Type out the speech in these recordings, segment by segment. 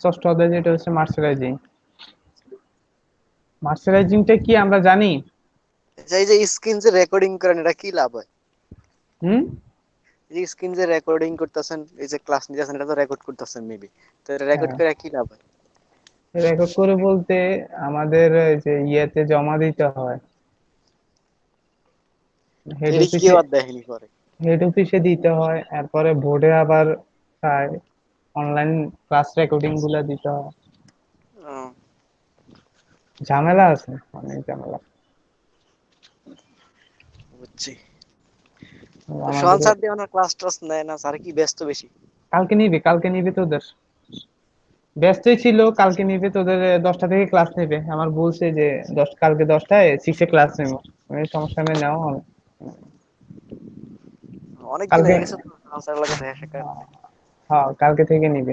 ষষ্ঠ অধ্যায় যেটা হচ্ছে মার্শালাইজিং মার্শালাইজিংটা কি আমরা জানি? আচ্ছা, এই যে স্ক্রিন যে রেকর্ডিং করেন এটা কি লাভ হয়? হুম? যে স্ক্রিন যে রেকর্ডিং করতেছেন এই যে ক্লাস নিতেছেন এটা তো রেকর্ড করতেছেন মেবি তো রেকর্ড হ্যাঁ। করে কি লাভ হয়? রেকর্ড করে বলতে আমাদের এই যে ইয়েতে জমা দিতে হয়। হেড অফিসে দিতে হয় এরপরে বোর্ডে আবার অনলাইন ক্লাস রেকর্ডিংগুলা দিতে হয়। ঝামেলা আছে অনেক ঝামেলা। বুঝছি। সোহান স্যার দিয়ে ওনার ক্লাস টাস নেয় না স্যার কি ব্যস্ত বেশি? কালকে নিবে কালকে নিবে তোদের। ব্যস্তই ছিল কালকে নিবে তোদের দশটা থেকে ক্লাস নেবে। আমার বলছে যে দশ কালকে দশটায় সিক্সে ক্লাস নেব। আমি সমস্যা নেই নাও। অনেক দিন কালকে- হয়ে কালকে থেকে নিবে।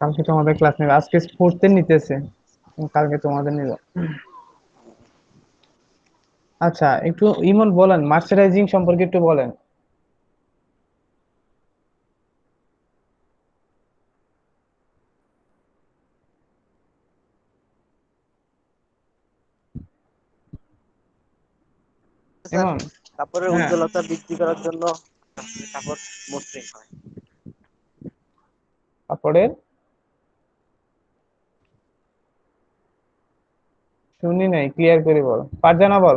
কালকে তোমাদের ক্লাস নেবে। আজকে স্পোর্টস নিতেছে। কালকে তোমাদের নিবে। আচ্ছা একটু ইমন বলেন মার্চারাইজিং সম্পর্কে একটু বলেন। কাপড়ের হ্যাঁ। উজ্জ্বলতা বৃদ্ধি করার জন্য কাপড় মসৃণ হয়। কাপড়ের শুনি নাই ক্লিয়ার করে বল। পারজানা বল।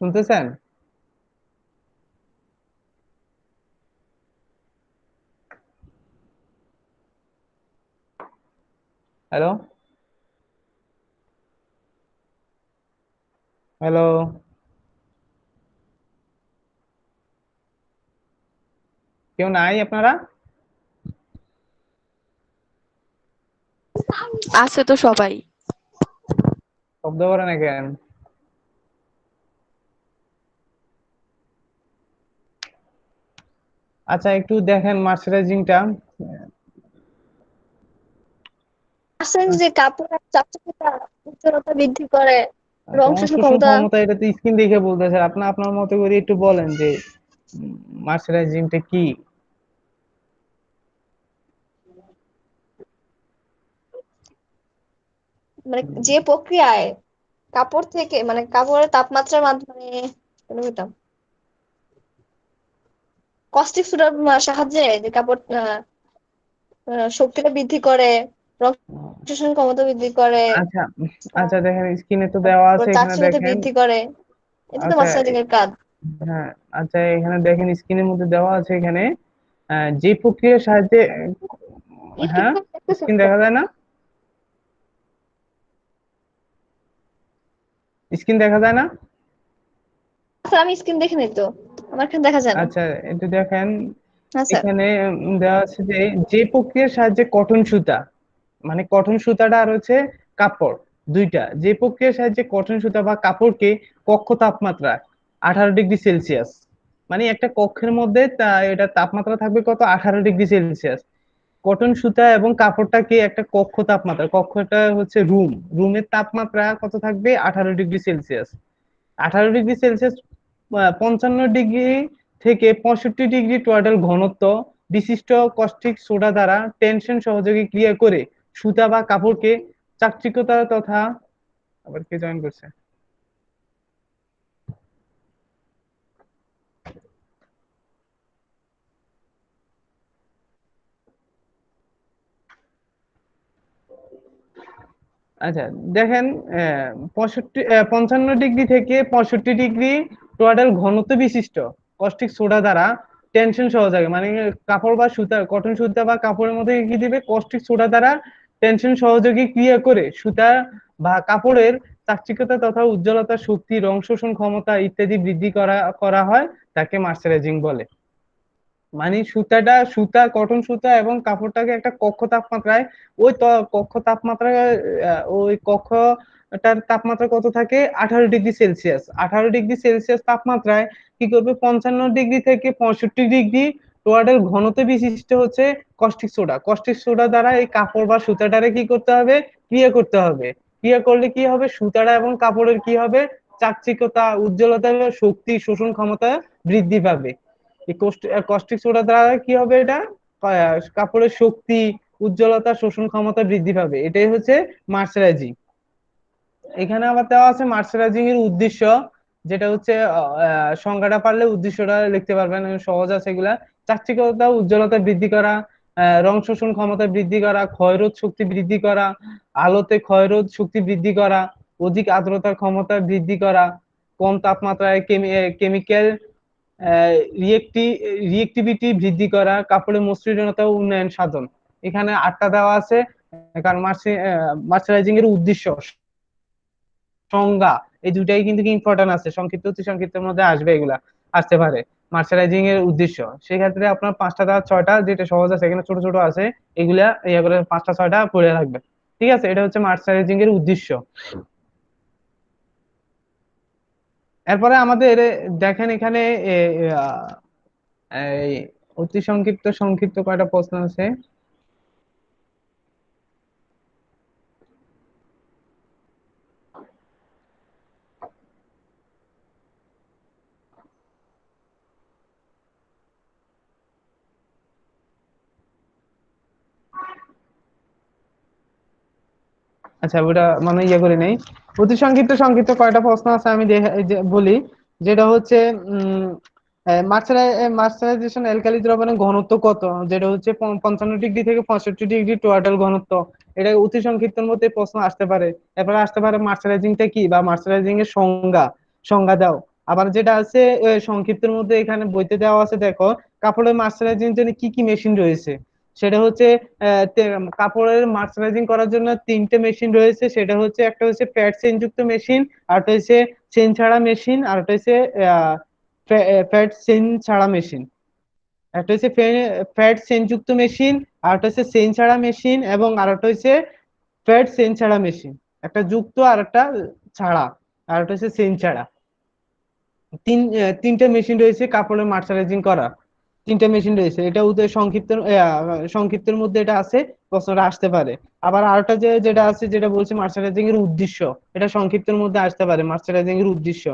শুনতেছেন? হ্যালো হ্যালো কেউ নাই আপনারা? আছে তো সবাই। শব্দ করে না কেন আচ্ছা একটু দেখেন মার্চারাইজিংটা আসেন যে কাপড়ের চাপচাপিতা উজ্জ্বলতা বৃদ্ধি করে রং শোষণ ক্ষমতা। এটা তো স্ক্রিন দেখে বলতেছে। আপনি আপনার মতো করে একটু বলেন যে মার্চারাইজিংটা কি? মানে যে প্রক্রিয়ায় কাপড় থেকে মানে কাপড়ের তাপমাত্রার মাধ্যমে বলতাম কস্টিক সোডার সাহায্যে যে কাপড় শক্তিটা বৃদ্ধি করে রং শোষণ ক্ষমতা বৃদ্ধি করে। আচ্ছা আচ্ছা দেখেন স্ক্রিনে তো দেওয়া আছে এখানে দেখেন। বৃদ্ধি করে। এটা তো আচ্ছা, এর কাজ। হ্যাঁ আচ্ছা এখানে দেখেন স্ক্রিনের মধ্যে দেওয়া আছে এখানে যে প্রক্রিয়ার সাহায্যে হ্যাঁ স্ক্রিন দেখা যায় না? স্ক্রিন দেখা যায় না? স্যার আমি স্ক্রিন দেখে নিই তো। আমার এখানে দেখা যায় না। আচ্ছা একটু দেখেন। হ্যাঁ এখানে দেওয়া আছে যে যে প্রক্রিয়ার সাহায্যে কটন সুতা। মানে কটন সুতাটা আর হচ্ছে কাপড়, দুইটা। যে প্রক্রিয়ার সাহায্যে কটন সুতা বা কাপড়কে কক্ষ তাপমাত্রা, আঠারো ডিগ্রি সেলসিয়াস। মানে একটা কক্ষের মধ্যে তা- এটা তাপমাত্রা থাকবে কত? আঠারো ডিগ্রি সেলসিয়াস। কটন সুতা এবং কাপড়টাকে একটা কক্ষ তাপমাত্রা, কক্ষটা হচ্ছে রুম। রুমের তাপমাত্রা কত থাকবে? আঠারো ডিগ্রি সেলসিয়াস। আঠারো ডিগ্রি সেলসিয়াস পঞ্চান্ন ডিগ্রি থেকে পঁয়ষট্টি ডিগ্রি টোটাল ঘনত্ব, বিশিষ্ট কস্টিক সোডা দ্বারা টেনশন সহযোগী ক্রিয়া করে সুতা বা কাপড়কে চাকচিক্যতা তথা আবার কে জয়েন করছে? আচ্ছা দেখেন পঁয়ষট্টি পঞ্চান্ন ডিগ্রি থেকে পঁয়ষট্টি ডিগ্রি টোটাল ঘনত্ব বিশিষ্ট কস্টিক সোডা দ্বারা টেনশন সহযোগে মানে কাপড় বা সুতা কটন সুতা বা কাপড়ের মধ্যে কি দিবে? কস্টিক সোডা দ্বারা টেনশন সহযোগী ক্রিয়া করে সুতা বা কাপড়ের চাকচিক্যতা তথা উজ্জ্বলতা শক্তি রং শোষণ ক্ষমতা ইত্যাদি বৃদ্ধি করা করা হয় তাকে মার্চারাইজিং বলে। মানে সুতাটা সুতা কটন সুতা এবং কাপড়টাকে একটা কক্ষ তাপমাত্রায় ওই কক্ষ তাপমাত্রা আহ, ওই কক্ষটার তাপমাত্রা কত থাকে? আঠারো ডিগ্রি সেলসিয়াস। আঠারো ডিগ্রি সেলসিয়াস তাপমাত্রায় কি করবে? পঞ্চান্ন ডিগ্রি থেকে পঁয়ষট্টি ডিগ্রি টোটাল ঘনত্ব বিশিষ্ট হচ্ছে কস্টিক সোডা কস্টিক সোডা দ্বারা এই কাপড় বা সুতাটারে কি করতে হবে? ক্রিয়া করতে হবে। ক্রিয়া করলে কি হবে? সুতাটা এবং কাপড়ের কি হবে? চাকচিক্যতা উজ্জ্বলতা শক্তি, শোষণ ক্ষমতা বৃদ্ধি পাবে। এই কস্টিক সোডা দ্বারা কি হবে এটা? কাপড়ের শক্তি, উজ্জ্বলতা, শোষণ ক্ষমতা বৃদ্ধি পাবে। এটাই হচ্ছে মার্সারাইজিং এখানে আবার দেওয়া আছে মার্সারাইজিং এর উদ্দেশ্য, যেটা হচ্ছে সংজ্ঞাটা পারলে উদ্দেশ্যটা লিখতে পারবেন, সহজ আছে এগুলা। চাকচিক্যতা উজ্জ্বলতা বৃদ্ধি করা রং শোষণ ক্ষমতা বৃদ্ধি করা, ক্ষয়রোধ শক্তি বৃদ্ধি করা, আলোতে ক্ষয়রোধ শক্তি বৃদ্ধি করা, অধিক আর্দ্রতার ক্ষমতা বৃদ্ধি করা, কম তাপমাত্রায় কেমিক্যাল রিয়েক্টিভিটি বৃদ্ধি করা কাপড়ের মসৃণতা উন্নয়ন সাধন। এখানে আটটা দেওয়া আছে, কারণ মার্সারাইজিং এর উদ্দেশ্য সংজ্ঞা, এই দুটাই কিন্তু ইম্পর্টেন্ট আছে? সংক্ষিপ্ত অতি সংক্ষিপ্তের মধ্যে আসবে এগুলা, আসতে পারে। মার্শালাইজিং এর উদ্দেশ্য। সেক্ষেত্রে আপনার পাঁচটা দাঁত ছয়টা যেটা সহজ আছে, এখানে ছোট ছোট আছে, এগুলা ইয়া করে পাঁচটা, ছয়টা পড়ে রাখবেন ঠিক আছে? এটা হচ্ছে মার্শালাইজিং এর উদ্দেশ্য। এরপরে আমাদের দেখেন এখানে অতি সংক্ষিপ্ত সংক্ষিপ্ত কয়টা প্রশ্ন আছে? আচ্ছা ওটা মানে ইয়ে করে নেই। অতি সংক্ষিপ্ত সংক্ষিপ্ত কয়টা প্রশ্ন আছে আমি বলি। যেটা হচ্ছে মার্সারাইজেশন অ্যালকালি দ্রবণের ঘনত্ব কত? যেটা হচ্ছে পঞ্চান্ন ডিগ্রি থেকে পঁয়ষট্টি ডিগ্রি টোটাল ঘনত্ব। এটা অতি সংক্ষিপ্তের মধ্যে প্রশ্ন আসতে পারে। এরপরে আসতে পারে মার্সারাইজিংটা কি বা মার্সারাইজিং এর সংজ্ঞা সংজ্ঞা দাও। আবার যেটা আছে সংক্ষিপ্তের মধ্যে এখানে বইতে দেওয়া আছে, দেখো, কাপড়ের মার্সারাইজিং জন্য কি কি মেশিন রয়েছে? সেটা হচ্ছে কাপড়ের মার্সারাইজিং করার জন্য তিনটে মেশিন রয়েছে। সেটা হচ্ছে, একটা হচ্ছে প্যাড চেন যুক্ত মেশিন আরেকটা হচ্ছে চেন ছাড়া মেশিন, আর একটা হচ্ছে প্যাড চেন ছাড়া মেশিন। একটা হচ্ছে প্যাড চেন যুক্ত মেশিন, আর একটা হচ্ছে চেন ছাড়া মেশিন, এবং আর একটা হচ্ছে প্যাড চেন ছাড়া মেশিন। একটা যুক্ত আর একটা ছাড়া, আর একটা হচ্ছে চেন ছাড়া। তিন তিনটে মেশিন রয়েছে কাপড়ের মার্সারাইজিং করা। তিনটা মেশিন রয়েছে। এটা ওদের সংক্ষিপ্ত সংক্ষিপ্তের মধ্যে এটা আছে, প্রশ্নটা আসতে পারে। আবার আরেকটা যে, যেটা আছে, যেটা বলছে মার্শালাইজিং এর উদ্দেশ্য, এটা সংক্ষিপ্তের মধ্যে আসতে পারে মার্শালাইজিং এর উদ্দেশ্য।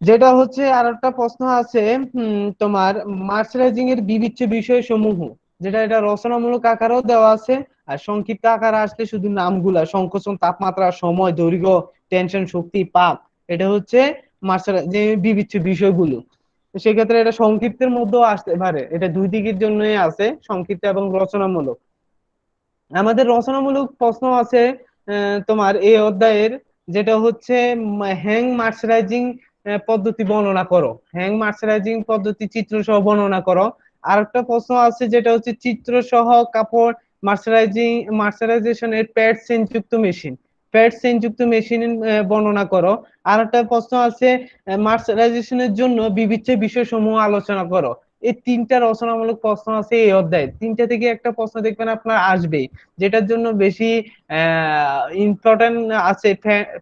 যেটা হচ্ছে আর একটা প্রশ্ন আছে তোমার মার্শালাইজিং এর বিবিচ্য বিষয় সমূহ যেটা এটা রচনামূলক আকারেও দেওয়া আছে, আর সংক্ষিপ্ত আকারে আসলে শুধু নামগুলা, সংকোচন, তাপমাত্রা, সময়, দৈর্ঘ্য টেনশন শক্তি, পাপ, এটা হচ্ছে মার্শাল যে বিবিচ্য বিষয়গুলো। সেক্ষেত্রে এটা সংক্ষিপ্তের মধ্যেও আসতে পারে। এটা দুই দিকের জন্যই আছে, সংক্ষিপ্ত এবং রচনামূলক। আমাদের রচনামূলক প্রশ্ন আছে তোমার এই অধ্যায়ের, যেটা হচ্ছে হ্যাং মার্শালাইজিং পদ্ধতি বর্ণনা করো। হ্যাং মার্শালাইজিং পদ্ধতি চিত্র সহ বর্ণনা করো। আর একটা প্রশ্ন আছে, যেটা হচ্ছে চিত্র সহ কাপড় মার্শালাইজিং মার্শালাইজেশনের প্যাড চেন যুক্ত মেশিন প্যাড সেনযুক্ত মেশিন বর্ণনা করো। আর একটা প্রশ্ন আছে মার্সারাইজেশনের জন্য বিবিচ্য বিষয়সমূহ আলোচনা করো। এই তিনটা রচনামূলক প্রশ্ন আছে এই অধ্যায়ে। তিনটা থেকে একটা প্রশ্ন দেখবেন আপনার আসবেই, যেটার জন্য বেশি ইম্পর্টেন্ট আছে।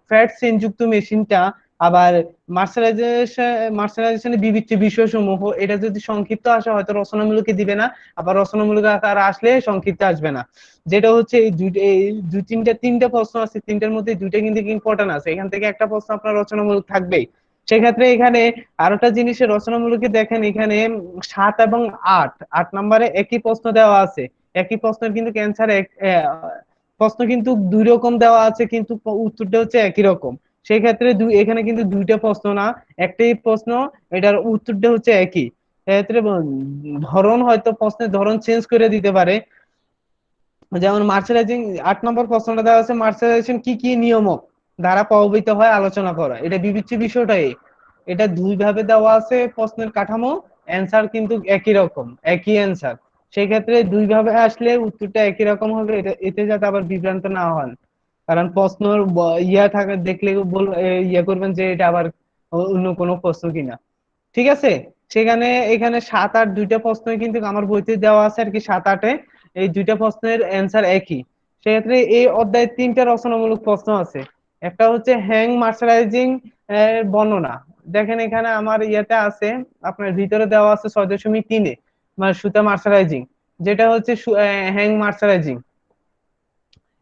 ফ্যাট চেন যুক্ত মেশিনটা আবার মার্শালাইজেশন মার্শালাইজেশনের বিবিচ্য বিষয়সমূহ, এটা যদি সংক্ষিপ্ত আসে, হয়তো রচনামূলকে দিবে না, আবার রচনামূলক আকার আসলে সংক্ষিপ্ত আসবে না। যেটা হচ্ছে এই দুই এই দুই তিনটা তিনটা প্রশ্ন আছে, তিনটার মধ্যে দুইটা কিন্তু ইম্পর্টেন্ট আছে। এখান থেকে একটা প্রশ্ন আপনার রচনামূলক থাকবেই। সেক্ষেত্রে এখানে আরেকটা জিনিসের রচনামূলকে দেখেন, এখানে সাত এবং আট আট নম্বরে একই প্রশ্ন দেওয়া আছে। একই প্রশ্নের কিন্তু ক্যান্সার প্রশ্ন কিন্তু দুই রকম দেওয়া আছে, কিন্তু উত্তরটা হচ্ছে একই রকম। সেই ক্ষেত্রে দুই এখানে কিন্তু দুইটা প্রশ্ন না, একটাই প্রশ্ন, এটার উত্তরটা হচ্ছে একই। সেক্ষেত্রে ধরন হয়তো প্রশ্নের ধরন চেঞ্জ করে দিতে পারে। যেমন মার্শালাইজিং আট নম্বর প্রশ্নটা দেওয়া আছে মার্শালাইজেশন কি কি নিয়মক দ্বারা প্রভাবিত হয় আলোচনা করা। এটা বিবিচ্য বিষয়টাই এটা দুই ভাবে দেওয়া আছে প্রশ্নের কাঠামো অ্যান্সার কিন্তু একই রকম, একই অ্যান্সার সেই ক্ষেত্রে দুই ভাবে আসলে উত্তরটা একই রকম হবে, এটা এতে যাতে আবার বিভ্রান্ত না হন। কারণ প্রশ্ন ইয়া থাকে, দেখলে বল ইয়া করবেন যে এটা আবার অন্য কোনো প্রশ্ন কিনা। ঠিক আছে? সেখানে, এখানে সাত আট দুইটা প্রশ্ন কিন্তু আমার বইতে দেওয়া আছে আর কি সাত আটে। এই দুইটা প্রশ্নের অ্যান্সার একই। সেক্ষেত্রে এই অধ্যায়ে তিনটা রচনামূলক প্রশ্ন আছে। একটা হচ্ছে হ্যাং মার্শালাইজিং বর্ণনা। দেখেন এখানে আমার ইয়েতে আছে, আপনার ভিতরে দেওয়া আছে ছয় দশমিক তিনে মানে সুতা মার্শালাইজিং যেটা হচ্ছে হ্যাং মার্শালাইজিং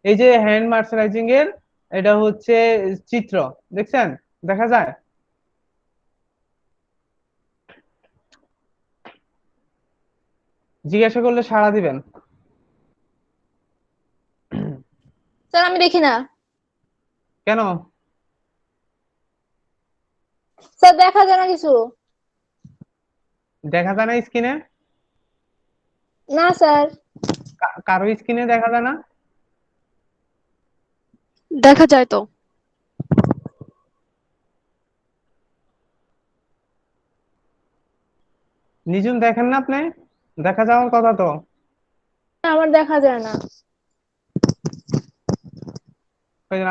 এই যে হ্যান্ড মার্শালাইজিং এর এটা হচ্ছে চিত্র দেখছেন? দেখা যায়? জিজ্ঞাসা করলে সাড়া দিবেন। স্যার আমি দেখি না। কেন? স্যার দেখা যায় না কিছু। দেখা যায় না স্ক্রিনে না স্যার। কারও স্ক্রিনে দেখা যায় না? দেখা যায় তো। নিজুম দেখেন না আপনি? দেখা যাওয়ার কথা তো। আমার দেখা যায় না।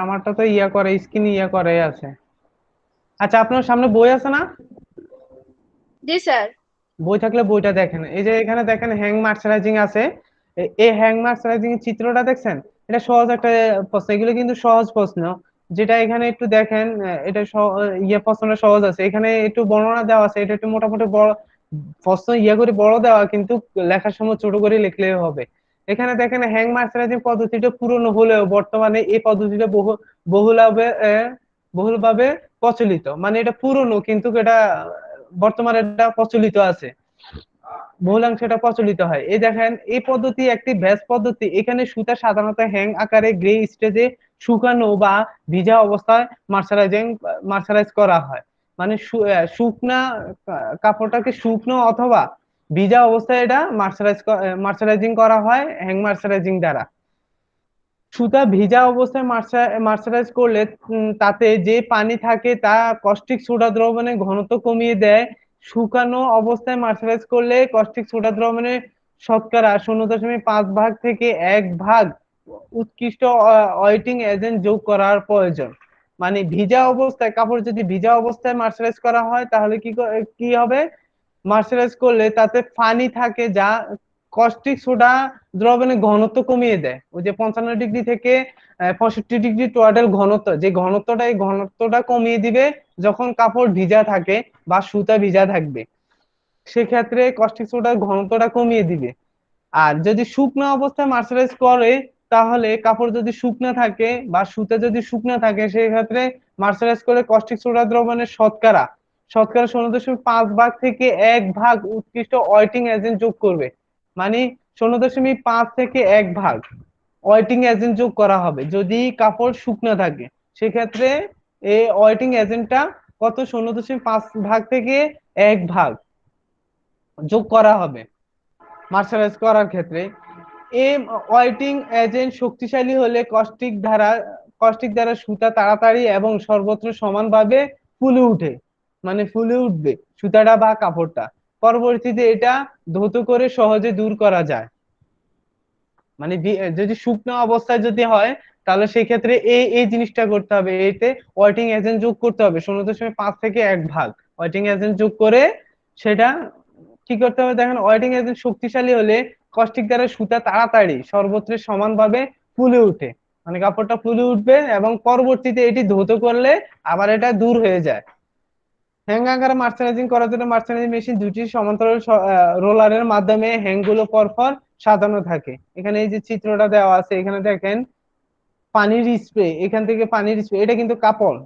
আমারটা তো ইয়া করে স্ক্রিন ইয়া করে আছে। আচ্ছা আপনার সামনে বই আছে না? জি স্যার। বই থাকলে বইটা দেখেন। এই যে এখানে দেখেন হ্যাং মার্শালাইজিং আছে। এই হ্যাং মার্শালাইজিং এর চিত্রটা দেখছেন? এটা সহজ একটা প্রশ্ন। এগুলো কিন্তু সহজ প্রশ্ন। যেটা এখানে একটু দেখেন এটা ইয়ে প্রশ্নটা সহজ আছে। এখানে একটু বর্ণনা দেওয়া আছে। এটা একটু মোটামুটি বড়, প্রশ্ন ইয়ে করে বড় দেওয়া, কিন্তু লেখার সময় ছোট করে লিখলেও হবে। এখানে দেখেন, হ্যাং মার্শালাইজিং পদ্ধতিটা পুরনো হলেও বর্তমানে এই পদ্ধতিটা বহু বহুলাভাবে বহুলভাবে প্রচলিত। মানে এটা পুরনো, কিন্তু এটা বর্তমানে এটা প্রচলিত আছে। বহুলাংশে এটা প্রচলিত হয়। এই দেখেন, এই পদ্ধতি একটি ব্যাস পদ্ধতি। এখানে সুতা সাধারণত হ্যাং আকারে গ্রে স্টেজে শুকানো বা ভিজা অবস্থায় মার্শালাইজিং মার্শালাইজ করা হয়। মানে শুকনা কাপড়টাকে শুকনো অথবা ভিজা অবস্থায় এটা মার্শালাইজ মার্শালাইজিং করা হয় হ্যাং মার্শালাইজিং দ্বারা। সুতা ভিজা অবস্থায় মার্শালাইজ করলে তাতে যে পানি থাকে তা কস্টিক সোডা দ্রবণের ঘনত্ব কমিয়ে দেয়। শুকানো অবস্থায় মার্শালাইজ করলে কস্টিক সোডা দ্রবণের শতকরা শূন্য দশমিক পাঁচ ভাগ থেকে এক ভাগ উৎকৃষ্ট ওয়েটিং এজেন্ট যোগ করার প্রয়োজন। মানে ভিজা অবস্থায়, কাপড় যদি ভিজা অবস্থায় মার্শালাইজ করা হয়, তাহলে কি ক- হবে? মার্শালাইজ করলে তাতে ফানি থাকে যা কস্টিক সোডা দ্রবণের ঘনত্ব কমিয়ে দেয়। ওই যে পঞ্চান্ন ডিগ্রি থেকে পঁয়ষট্টি ডিগ্রি টোটাল ঘনত্ব, যে ঘনত্বটা, এই ঘনত্বটা কমিয়ে দিবে যখন কাপড় ভিজা থাকে বা সুতা ভিজা থাকবে। সেক্ষেত্রে কস্টিক সোডার ঘনত্বটা কমিয়ে দিবে। আর যদি শুকনো অবস্থায় মার্শালাইজ করে, তাহলে কাপড় যদি শুকনো থাকে বা সুতা যদি শুকনো থাকে, সেক্ষেত্রে মার্শালাইজ করে কস্টিক সোডা দ্রবণের শতকরা শতকরা শূন্য দশমিক পাঁচ ভাগ থেকে এক ভাগ উৎকৃষ্ট ওয়েটিং এজেন্ট যোগ করবে। মানে শূন্য দশমিক পাঁচ থেকে এক ভাগ। ওয়েটিং এজেন্ট যোগ করা হবে। যদি কাপড় শুকনো থাকে, সেক্ষেত্রে এই ওয়েটিং এজেন্টটা কত? শূন্য দশমিক পাঁচ ভাগ থেকে এক ভাগ যোগ করা হবে মার্শালাইজ করার ক্ষেত্রে। এই ওয়েটিং এজেন্ট শক্তিশালী হলে কস্টিক ধারা কস্টিক দ্বারা সুতা তাড়াতাড়ি এবং সর্বত্র সমানভাবে ফুলে উঠে মানে ফুলে উঠবে সুতাটা বা কাপড়টা। পরবর্তীতে এটা ধৌত করে সহজে দূর করা যায়। মানে যদি শুকনো অবস্থায় যদি হয়, তাহলে সেই ক্ষেত্রে এই এই জিনিসটা করতে হবে। এতে ওয়েটিং এজেন্ট যোগ করতে হবে। শূন্য দশমিক পাঁচ থেকে এক ভাগ। ওয়েটিং এজেন্ট যোগ করে সেটা কি করতে হবে? দেখেন ওয়েটিং এজেন্ট শক্তিশালী হলে কস্টিক দ্বারা সুতা তাড়াতাড়ি সর্বত্র সমানভাবে ফুলে উঠে মানে কাপড়টা ফুলে উঠবে এবং পরবর্তীতে এটি ধৌত করলে আবার এটা দূর হয়ে যায়। হ্যাং আকারে মার্শালাইজিং করার জন্য মার্শালাইজিং মেশিন দুটি সমান্তরাল রোলারের মাধ্যমে হ্যাংগুলো পরপর সাজানো থাকে। এখানে এই যে চিত্রটা দেওয়া আছে, এখানে দেখেন পানির স্প্রে এখান থেকে পানির স্প্রে এটা কিন্তু কাপড়।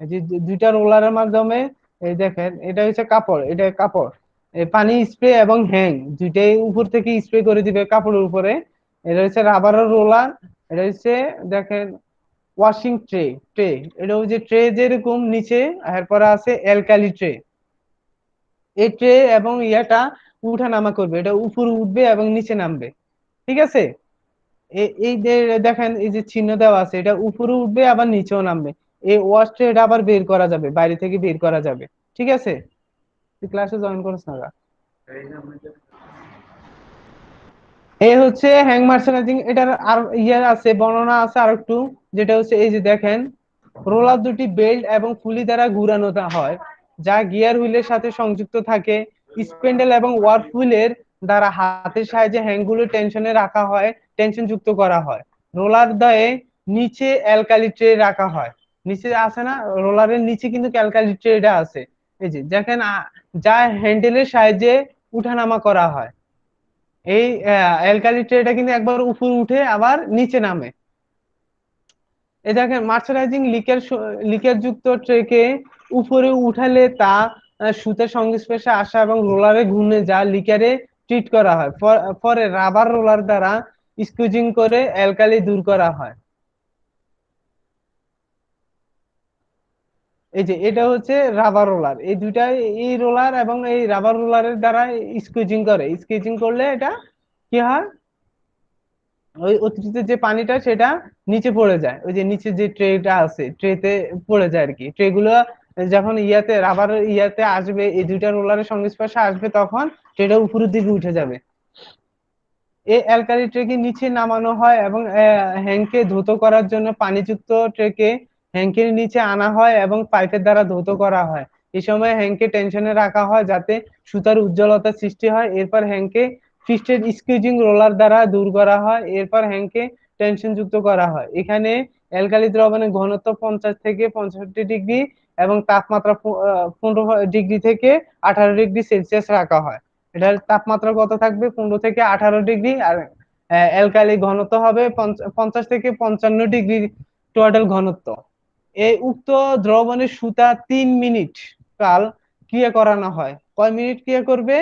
যে দুইটা রোলারের মাধ্যমে, এই দেখেন, এটা হচ্ছে কাপড়, এটা কাপড়। পানি স্প্রে এবং হ্যাং দুইটাই উপর থেকে স্প্রে করে দিবে কাপড়ের উপরে। এটা হচ্ছে রাবারের রোলার এটা হচ্ছে দেখেন ওয়াশিং ট্রে ট্রে এটা যে ট্রে যেরকম নিচে, এরপরে আছে অ্যালকালি ট্রে এই ট্রে এবং ইয়াটা উঠানামা করবে, এটা উপরে উঠবে এবং নিচে নামবে, ঠিক আছে এই যে দেখেন, এই যে চিহ্ন দেওয়া আছে, এটা উপরে উঠবে আবার নিচেও নামবে, এই ওয়াশ ট্রে এটা আবার বের করা যাবে, বাইরে থেকে বের করা যাবে, ঠিক আছে তুই ক্লাসে জয়েন করিস না? এই হচ্ছে হ্যাং মার্শালাইজিং এটার আর ইয়ে আছে, বর্ণনা আছে আর একটু যেটা হচ্ছে এই যে দেখেন রোলার দুটি বেল্ট এবং পুলি দ্বারা ঘুরানো হয়, যা গিয়ার হুইলের সাথে সংযুক্ত থাকে স্পেন্ডেল এবং ওয়ার্ক হুইলের দ্বারা হাতের সাহায্যে হ্যাংগুলো টেনশনে রাখা হয়, টেনশন যুক্ত করা হয়। রোলার দয়ে নিচে অ্যালকালি ট্রে রাখা হয়। নিচে আছে না? রোলারের নিচে কিন্তু অ্যালকালি ট্রেটা আছে। এই যে, দেখেন যা হ্যান্ডেলের সাহায্যে উঠানামা করা হয়। এই অ্যালকালি ট্রেটা কিন্তু একবার উপরে উঠে আবার নিচে নামে। এই দেখেন, মার্চারাইজিং লিকের লিকের যুক্ত ট্রেকে উপরে উঠালে তা সুতার সংস্পর্শে আসা এবং রোলারে ঘূর্ণে যা লিকারে ট্রিট করা হয়। পরে রাবার রোলার দ্বারা স্কুজিং করে অ্যালকালি দূর করা হয়। এই যে, এটা হচ্ছে রাবার রোলার। এই দুইটা এই রোলার এবং এই রাবার রোলারের দ্বারা স্কুজিং করে। স্কুজিং করলে এটা কি হয়? ওই অতিরিক্ত যে পানিটা, সেটা নিচে পড়ে যায়। ওই যে নিচে যে ট্রেটা আছে ট্রেতে পড়ে যায় আর কি। ট্রে গুলো যখন ইয়াতে রাবার ইয়াতে আসবে, এই দুইটা রোলারের সংস্পর্শে আসবে তখন ট্রেটা উপরের দিকে উঠে যাবে। এই অ্যালকালি ট্রেকে নিচে নামানো হয় এবং হ্যাংকে ধৌত করার জন্য পানিযুক্ত ট্রেকে হ্যাংকের নিচে আনা হয় এবং পাইপের দ্বারা ধৌত করা হয়। এই সময় হ্যাংকে টেনশনে রাখা হয় যাতে সুতার উজ্জ্বলতা সৃষ্টি হয়। এরপর হ্যাংকে ফিস্টেড স্কুইজিং রোলার দ্বারা দূর করা হয়। এরপর হ্যাংকে টেনশন যুক্ত করা হয়। এখানে অ্যালকালি দ্রবণের ঘনত্ব পঞ্চাশ থেকে পঁয়ষট্টি ডিগ্রি এবং তাপমাত্রা পনেরো ডিগ্রি থেকে আঠারো ডিগ্রি সেলসিয়াস রাখা হয়। এটার তাপমাত্রা কত থাকবে? পনেরো থেকে আঠারো ডিগ্রি আর অ্যালকালি ঘনত্ব হবে পঞ্চাশ থেকে পঞ্চান্ন ডিগ্রি টোটাল ঘনত্ব। এই উক্ত দ্রবণের সুতা তিন মিনিট কাল ক্রিয়া করানো হয়। কয় মিনিট ক্রিয়া করবে?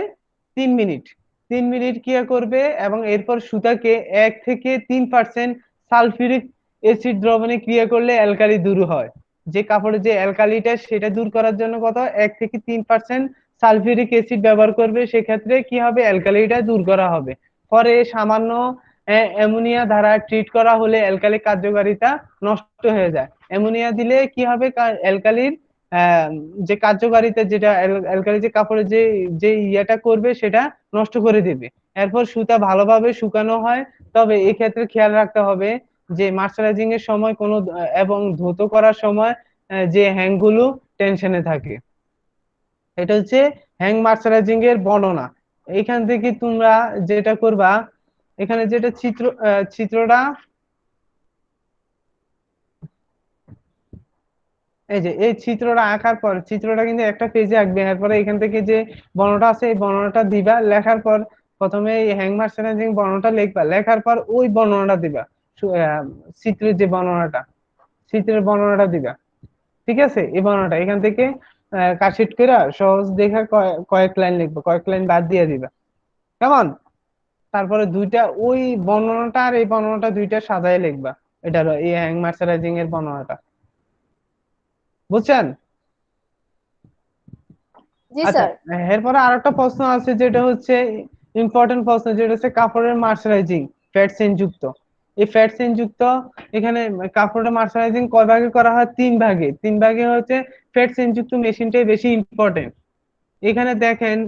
তিন মিনিট। তিন মিনিট ক্রিয়া করবে এবং এরপর সুতাকে এক থেকে তিন পার্সেন্ট সালফিউরিক অ্যাসিড দ্রবণে ক্রিয়া করলে অ্যালকালি দূর হয়। যে কাপড়ে যে অ্যালকালিটা, সেটা দূর করার জন্য কত? এক থেকে তিন পার্সেন্ট সালফিউরিক অ্যাসিড ব্যবহার করবে। সেক্ষেত্রে কি হবে? অ্যালকালিটা দূর করা হবে। পরে সামান্য অ্যামোনিয়া দ্বারা ট্রিট করা হলে অ্যালকালি কার্যকারিতা নষ্ট হয়ে যায়। অ্যামোনিয়া দিলে কি হবে? অ্যালকালির যে কার্যকারিতা যেটা, অ্যাল- অ্যালকালি যে কাপড়ে যে যে ইয়েটা করবে, সেটা নষ্ট করে দিবে। এরপর সুতা ভালোভাবে শুকানো হয়। তবে এক্ষেত্রে খেয়াল রাখতে হবে যে মার্শালাইজিং এর সময় কোনো, এবং ধৌত করার সময় যে হ্যাংগুলো টেনশনে থাকে। এটা হচ্ছে হ্যাং মার্শালাইজিং এর বর্ণনা। এখান থেকে তোমরা যেটা করবা, এখানে যেটা চিত্র চিত্রটা, এই যে, এই চিত্রটা আঁকার পর, চিত্রটা কিন্তু একটা পেজে আঁকবে। এরপরে এখান থেকে যে বর্ণটা আছে, এই বর্ণটা দিবা। লেখার পর প্রথমে এই হ্যাং মার্শালাইজিং বর্ণটা লিখবা। লেখার পর ওই বর্ণনাটা দিবা। চিত্রের যে বর্ণনাটা চিত্রের বর্ণনাটা দিবা। ঠিক আছে? এই বর্ণনাটা। এখান থেকে কাশিট করে সহজ দেখা কয়- কয়েক লাইন লিখবা কয়েক লাইন বাদ দিয়ে দিবা। কেমন? তারপরে দুইটা ওই বর্ণনাটা আর এই বর্ণনাটা দুইটা সাজায় লিখবা। এটা এই হ্যাং মার্সারাইজিং এর বর্ণনাটা। বুঝছেন? আচ্ছা এরপরে আরেকটা প্রশ্ন আছে যেটা হচ্ছে ইম্পর্টেন্ট প্রশ্ন যেটা হচ্ছে কাপড়ের মার্সারাইজিং ফ্যাট সেন যুক্ত। এই ফ্যাট সেন যুক্ত, এখানে কাপড়টা মার্শালাইজিং কয় ভাগে করা হয়? তিন ভাগে। তিন ভাগে হচ্ছে ফ্যাট সেন যুক্ত মেশিনটাই বেশি ইম্পর্টেন্ট এখানে দেখেন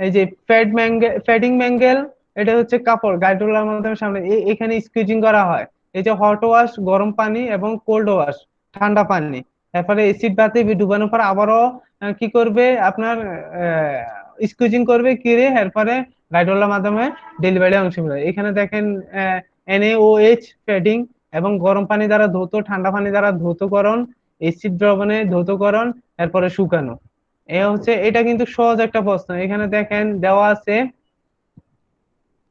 এই যে ফ্যাট ম্যাঙ্গেল ফ্যাটিং ম্যাঙ্গেল এটা হচ্ছে কাপড় গাইডোলার মাধ্যমে সামনে এখানে স্কুইজিং করা হয়। এই যে হট ওয়াশ গরম পানি এবং কোল্ড ওয়াশ ঠান্ডা পানি। তারপরে এসিড বাতি ডুবানোর পর আবারও কি করবে? আপনার স্কুইজিং করবে কিরে এরপরে গাইডোলার মাধ্যমে ডেলিভারি অংশ মিলে এখানে দেখেন এনএওএইচ ফেডিং এবং গরম পানি দ্বারা ধৌত, ঠান্ডা পানি দ্বারা ধৌতকরণ এসিড দ্রবণে ধৌতকরণ, এরপরে শুকানো। এ হচ্ছে, এটা কিন্তু সহজ একটা প্রশ্ন। এখানে দেখেন, দেওয়া আছে,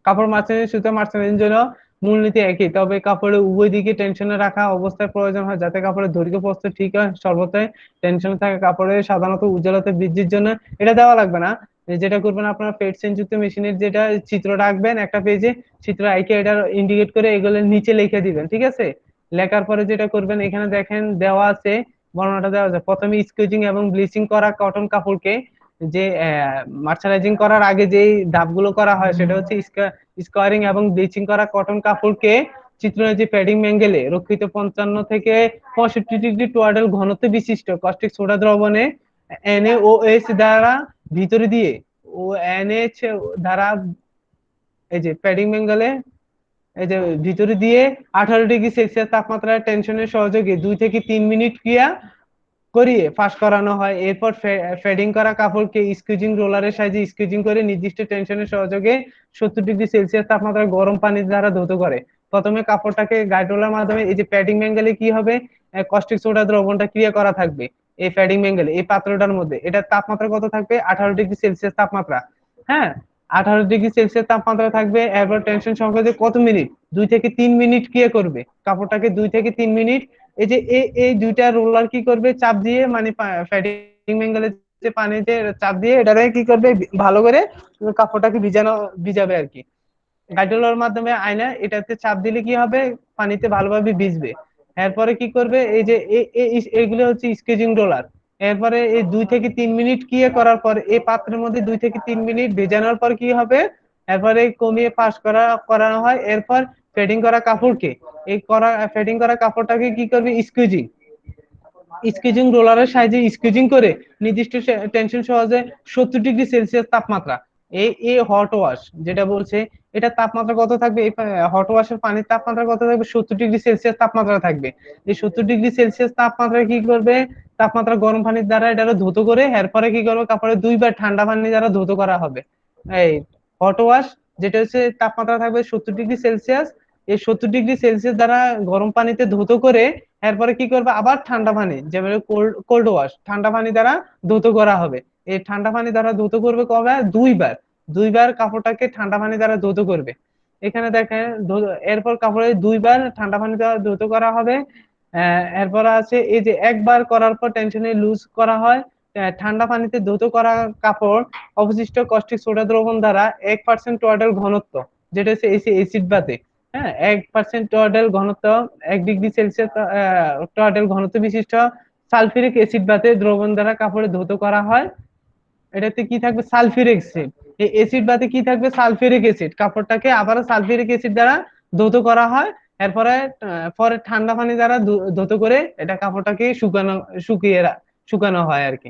কাপড় মার্চেন্টের সুতো মার্চেন্টের জন্য মূলনীতি একই, তবে কাপড়ের উভয় দিকে টেনশনে রাখা অবস্থায় প্রয়োজন হয় যাতে কাপড়ের দৈর্ঘ্য প্রস্থ ঠিক হয় সর্বদাই টেনশনে থাকা কাপড়ের সাধারণত উজ্জ্বলতা বৃদ্ধির জন্য এটা দেওয়া লাগবে না। যেটা করবেন আপনার পেট যুক্ত মেশিনের যেটা চিত্র রাখবেন একটা পেজে, চিত্র আইকে এটা ইন্ডিকেট করে এগুলো নিচে লিখে দিবেন, ঠিক আছে? লেখার পরে যেটা করবেন, এখানে দেখেন দেওয়া আছে, বর্ণনাটা দেওয়া আছে, প্রথমে স্কুইজিং এবং ব্লিচিং করা কটন কাপড়কে যে মার্শালাইজিং করার আগে যেই ধাপগুলো করা হয় সেটা হচ্ছে স্কোয়ারিং এবং ব্লিচিং করা কটন কাপড়কে চিত্রণের যে প্যাডিং ম্যাঙ্গেলে রক্ষিত পঞ্চান্ন থেকে পঁয়ষট্টি ডিগ্রি টোয়াডাল ঘনত্ব বিশিষ্ট কস্টিক সোডা দ্রবণে NaOH দ্বারা ভিতরে দিয়ে ও NH দ্বারা এই যে প্যাডিং ম্যাঙ্গেলে এই যে ভিতরে দিয়ে আঠারো ডিগ্রি সেলসিয়াস তাপমাত্রায় টেনশনের সহযোগে দুই থেকে তিন মিনিট ক্রিয়া করিয়ে ফাঁস করানো হয়। এরপর ফেডিং করা কাপড়কে স্কুইজিং রোলারের সাহায্যে স্কুইজিং করে নির্দিষ্ট টেনশনের সহযোগে সত্তর ডিগ্রি সেলসিয়াস তাপমাত্রায় গরম পানি দ্বারা ধৌত করে। প্রথমে কাপড়টাকে গাইড রোলার মাধ্যমে এই যে প্যাডিং ম্যাঙ্গেলে কি হবে? কস্টিক সোডা দ্রবণটা ক্রিয়া করা থাকবে। এই ফ্যাডিং ম্যাঙ্গেলে এই পাত্রটার মধ্যে, এটার তাপমাত্রা কত থাকবে? আঠারো ডিগ্রি সেলসিয়াস তাপমাত্রা। হ্যাঁ আঠারো ডিগ্রি সেলসিয়াস তাপমাত্রা থাকবে, এরপর টেনশন সংখ্যা যে কত মিনিট? দুই থেকে তিন মিনিট কি করবে? কাপড়টাকে দুই থেকে তিন মিনিট। এই যে, এই দুইটা রোলার কি করবে? চাপ দিয়ে মানে ফ্যাডিং বেঙ্গলের যে পানিতে চাপ দিয়ে এটারে কি করবে? ভালো করে কাপড়টাকে ভিজানো, ভিজাবে আর কি। গাইডলার মাধ্যমে আয়না, এটাতে চাপ দিলে কি হবে? পানিতে ভালোভাবে ভিজবে। এরপরে কি করবে? এই যে এ- এ- এ- এইগুলো হচ্ছে স্কেচিং রোলার এরপরে এই দুই থেকে তিন মিনিট কি করার পর এই পাত্রের মধ্যে দুই থেকে তিন মিনিট ভেজানোর পর কি হবে? এরপরে কমিয়ে পাস করা, করানো হয়। এরপর ফেডিং করা কাপড়কে, এই করা ফেডিং করা কাপড়টাকে কি করবে? স্কুইজিং স্কুইজিং রোলারের সাহায্যে স্কুইজিং করে নির্দিষ্ট টেনশন সহজে সত্তর ডিগ্রি সেলসিয়াস তাপমাত্রা এই এ হট ওয়াশ যেটা বলছে, এটা তাপমাত্রা কত থাকবে? এই হট ওয়াশের পানির তাপমাত্রা কত থাকবে? সত্তর ডিগ্রি সেলসিয়াস তাপমাত্রা থাকবে। এই সত্তর ডিগ্রি সেলসিয়াস তাপমাত্রা কি করবে? তাপমাত্রা গরম পানির দ্বারা এটা ধুতো করে, এরপরে কি করবে? কাপড়ে দুইবার ঠান্ডা পানি দ্বারা ধুতো করা হবে। এই হট ওয়াশ যেটা হচ্ছে তাপমাত্রা থাকবে সত্তর ডিগ্রি সেলসিয়াস এই সত্তর ডিগ্রি সেলসিয়াস দ্বারা গরম পানিতে ধুতো করে, এরপরে কি করবে? আবার ঠান্ডা পানি, যেমন কোল্ড কোল্ড ওয়াশ ঠান্ডা পানি দ্বারা ধুতো করা হবে। এই ঠান্ডা পানি দ্বারা ধুতো করবে কবে? দুইবার। দুইবার কাপড়টাকে ঠান্ডা পানি দ্বারা ধুতো করবে। এখানে দেখেন এরপর কাপড়ে দুইবার ঠান্ডা পানি দ্বারা ধুতো করা হবে। এরপর আছে, এই যে একবার করার পর টেনশনে লুজ করা হয়। ঠান্ডা পানিতে ধুতো করা কাপড় অবশিষ্ট কষ্টিক সোডা দ্রবণ দ্বারা এক পার্সেন্ট টোয়াডাল ঘনত্ব, যেটা হচ্ছে এসি এসিড বাতে হ্যাঁ এক পার্সেন্ট টোয়াডাল ঘনত্ব, এক ডিগ্রি সেলসিয়াস টোয়াডাল ঘনত্ব বিশিষ্ট সালফিউরিক অ্যাসিড বাতে দ্রবণ দ্বারা কাপড়ে ধুতো করা হয়। এটাতে কি থাকবে? Sulphuric acid. এই অ্যাসিড বাতে কি থাকবে? Sulphuric acid. কাপড়টাকে আবার সালফিউরিক অ্যাসিড দ্বারা ধুতো করা হয়। এরপরে পরে ঠান্ডা পানি দ্বারা ধুতো করে এটা কাপড়টাকে শুকানো, শুকিয়ে শুকানো হয় আর কি।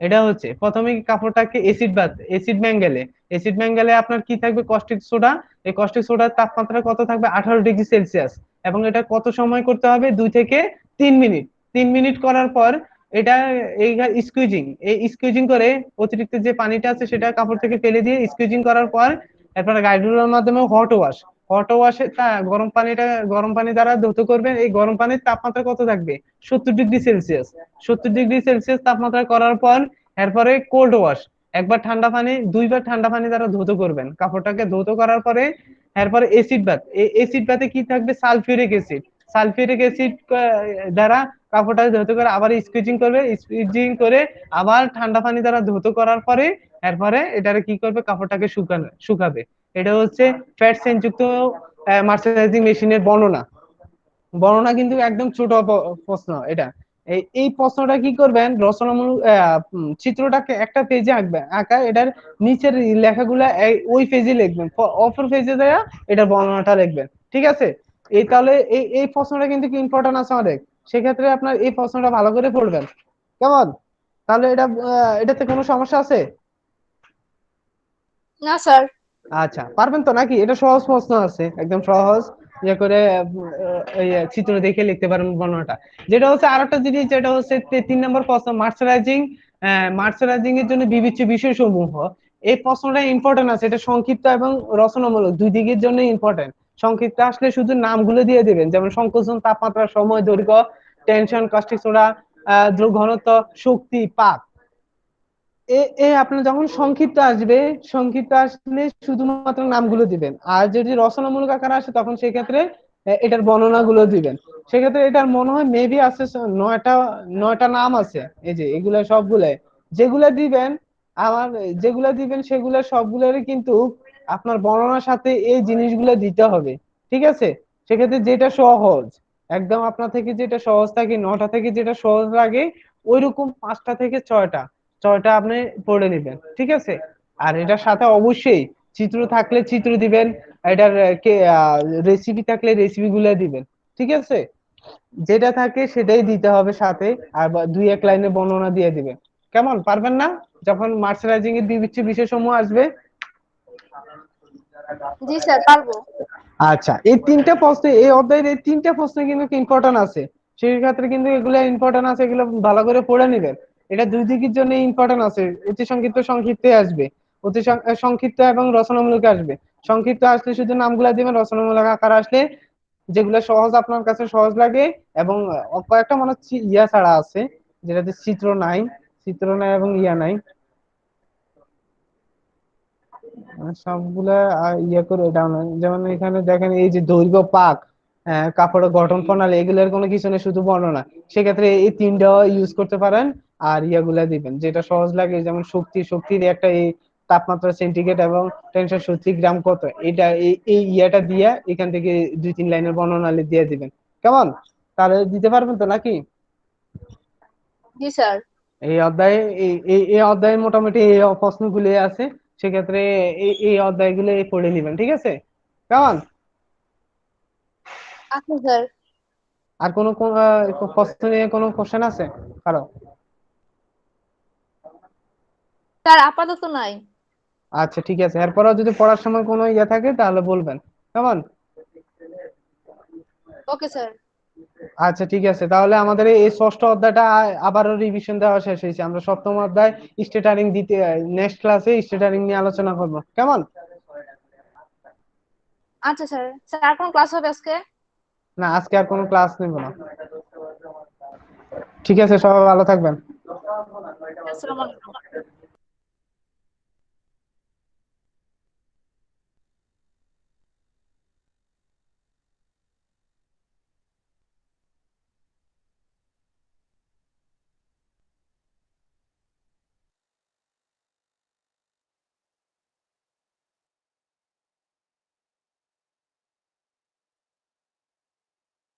এটা হচ্ছে। প্রথমে কাপড়টাকে এসিড বাত এসিড ম্যাঙ্গেলে এসিড ম্যাঙ্গেলে আপনার কি থাকবে? Caustic soda. এই কস্টিক সোডার তাপমাত্রা কত থাকবে? আঠারো ডিগ্রি সেলসিয়াস। এবং এটা কত সময় করতে হবে? দুই থেকে তিন মিনিট। তিন মিনিট করার পর এটা এই স্কুইজিং এই স্কুইজিং করে অতিরিক্ত যে পানিটা আছে সেটা কাপড় থেকে ফেলে দিয়ে স্কুইজিং করার পর এরপর গাইডুলার মাধ্যমে হট ওয়াশ হট ওয়াশে তা গরম পানিটা, গরম পানি দ্বারা ধুতো করবেন, এই গরম পানির তাপমাত্রা কত থাকবে? সত্তর ডিগ্রি সেলসিয়াস সত্তর ডিগ্রি সেলসিয়াস তাপমাত্রা করার পর এরপরে কোল্ড ওয়াশ একবার ঠান্ডা পানি, দুইবার ঠান্ডা পানি দ্বারা ধুতো করবেন। কাপড়টাকে ধুতো করার পরে এরপরে এসিড বাত এই এসিড বাতে কি থাকবে? সালফিউরিক অ্যাসিড সালফিউরিক অ্যাসিড দ্বারা কাপড়টা ধুতো করে আবার স্কুইজিং করবে। স্কুইজিং করে আবার ঠান্ডা পানি দ্বারা ধুতো করার পরে এরপরে এটারে কি করবে? কাপড়টাকে শুকানো, শুকাবে। এটা হচ্ছে ফ্যাট সেন্সযুক্ত মার্চারাইজিং মেশিনের বর্ণনা। বর্ণনা কিন্তু একদম ছোট প্রশ্ন এটা। এই প্রশ্নটা কি করবেন? রচনামূলক চিত্রটাকে একটা পেজে আঁকবেন আঁকা, এটার নিচের লেখাগুলা ওই পেজে লিখবেন। অপর পেজে দেয়া এটার বর্ণনাটা লিখবেন। ঠিক আছে? এই তাহলে এই এই প্রশ্নটা কিন্তু কি ইম্পর্টেন্ট আছে অনেক সেক্ষেত্রে আপনার এই প্রশ্নটা ভালো করে পড়বেন কেমন? তাহলে এটা এটাতে কোনো সমস্যা আছে? না স্যার। আচ্ছা পারবেন তো নাকি? এটা সহজ প্রশ্ন আছে একদম সহজ। ইয়ে করে চিত্র দেখে লিখতে পারেন বর্ণনাটা। যেটা হচ্ছে আরেকটা জিনিস যেটা হচ্ছে তিন নম্বর প্রশ্ন মার্শালাইজিং মার্শালাইজিং এর জন্য বিবেচ্য বিষয়সমূহ। এই প্রশ্নটা ইম্পর্টেন্ট আছে এটা সংক্ষিপ্ত এবং রচনামূলক দুই দিকের জন্য ইম্পর্টেন্ট সংক্ষিপ্ত আসলে শুধু নামগুলো দিয়ে দিবেন। যেমন সংকোচন, তাপমাত্রা, সময়, দৈর্ঘ্য, টেনশন কস্টিক সোডা ঘনত্ব, শক্তি পাক এ আপনার যখন সংক্ষিপ্ত আসবে, সংক্ষিপ্ত আসলে শুধুমাত্র নামগুলো দিবেন। আর যদি রচনামূলক আকার আসে, তখন সেক্ষেত্রে এটার বর্ণনাগুলো দিবেন। সেক্ষেত্রে এটার মনে হয় মেবি আছে নয়টা নয়টা নাম আছে। এই যে, এগুলা সবগুলাই। যেগুলা দিবেন, আমার, যেগুলা দিবেন, সেগুলা সবগুলোরই কিন্তু আপনার বর্ণনার সাথে এই জিনিসগুলো দিতে হবে, ঠিক আছে? সেক্ষেত্রে যেটা সহজ, একদম আপনার থেকে যেটা সহজ থাকে, নটা থেকে যেটা সহজ লাগে ওই রকম পাঁচটা থেকে ছয়টা ছয়টা আপনি পড়ে নেবেন, ঠিক আছে? আর এটার সাথে অবশ্যই চিত্র থাকলে চিত্র দিবেন, এটার রেসিপি থাকলে রেসিপি গুলো দিবেন, ঠিক আছে? যেটা থাকে সেটাই দিতে হবে সাথে, আর দুই এক লাইনে বর্ণনা দিয়ে দিবেন, কেমন? পারবেন না? যখন মার্শালাইজিং এর বিবিচ্য বিষয়সমূহ আসবে জি স্যার, পারব। আচ্ছা এই তিনটা প্রশ্ন, এই অধ্যায়ের এই তিনটা প্রশ্ন কিন্তু ইম্পর্টেন্ট আছে? সেই ক্ষেত্রে কিন্তু এগুলো ইম্পর্টেন্ট আছে, এগুলো ভালো করে পড়ে নেবেন। এটা দুই দিকের জন্য ইম্পর্টেন্ট আছে। অতি সংক্ষিপ্ত সংক্ষিপ্তে আসবে। অতি সংক্ষিপ্ত এবং রচনামূলক আসবে। সংক্ষিপ্ত আসলে শুধু নামগুলা দিবেন, রচনামূলক আকার আসলে যেগুলো সহজ আপনার কাছে সহজ লাগে এবং কয়েকটা মনে হচ্ছে ইয়া ছাড়া আছে, যেটাতে চিত্র নাই চিত্র নাই এবং ইয়া নাই। সবগুলা ইয়ে করে ডাউন যেমন এখানে দেখেন এই যে দৈর্ঘ্য পাক কাপড়ের গঠন প্রণালী এগুলোর কোনো কিছু নেই শুধু বর্ণনা। সেক্ষেত্রে এই তিনটা ইউজ করতে পারেন আর ইয়াগুলা দিবেন। যেটা সহজ লাগে যেমন শক্তি শক্তির একটা এই তাপমাত্রা সেন্টিগ্রেড এবং টেনশন সত্যি গ্রাম কত? এটা এই ইয়াটা দিয়ে এখান থেকে দুই তিন লাইনের বর্ণনালী দিয়ে দিবেন। কেমন? তাহলে দিতে পারবেন তো নাকি? জি স্যার। এই অধ্যায়ে এই এই এই অধ্যায়ে মোটামুটি এই প্রশ্নগুলি আছে। সেক্ষেত্রে এই এই অধ্যায়গুলো পড়ে নেবেন ঠিক আছে? কেমন আচ্ছা স্যার। আর কোনো প্রশ্ন নিয়ে কোনো কোশ্চেন আছে? কারও? স্যার আপাতত নাই। আচ্ছা ঠিক আছে। এরপরেও যদি পড়ার সময় কোনো ইয়ে থাকে তাহলে বলবেন। কেমন ওকে স্যার। আচ্ছা ঠিক আছে। তাহলে আমাদের এই ষষ্ঠ অধ্যায়টা আবারও রিভিশন দেওয়া শেষ হয়েছে। আমরা সপ্তম অধ্যায় স্টেটারিং দিতে নেক্সট ক্লাসে স্টেটারিং নিয়ে আলোচনা করব। কেমন? আচ্ছা স্যার স্যার আর কোন ক্লাস হবে আজকে? না আজকে আর কোনো ক্লাস নেব না। ঠিক আছে সবাই ভালো থাকবেন। আসসালামু আলাইকুম।